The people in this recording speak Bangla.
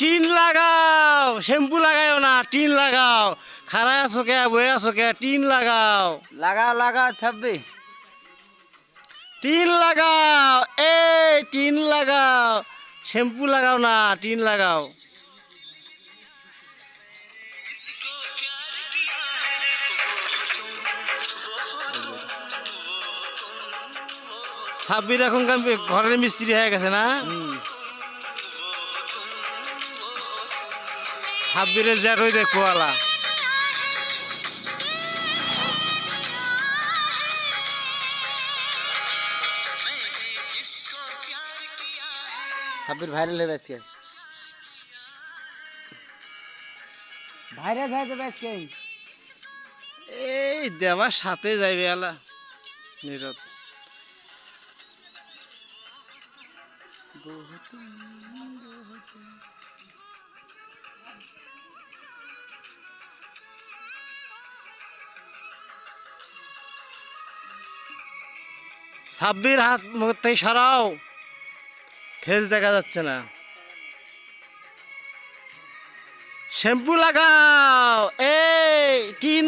টিন লাগাও শ্যাম্পু লাগাও না টিন লাগাও। খারায় আছো কে বয়ে আছো কে টিন লাগাও। লাগাও লাগাও ছাব্বিশ টিন লাগাও এই টিন লাগাও। শ্যাম্পু লাগাও না টিন লাগাও। সাব্বির এখন ঘরের মিস্ত্রি হয়ে গেছে না? হুম সাব্বিরের যা রই দেখো আলা ছাব্বিশ ভাইরাল হয়ে আজকে ভাইরাল হয়ে যাবে আজকে। এই দেওয়ার সাথে যাইবে আলা নীরব। সাব্বির হাত থেকে সরাও। ফেস দেখা যাচ্ছে না। শ্যাম্পু লাগাও। এই লাগাও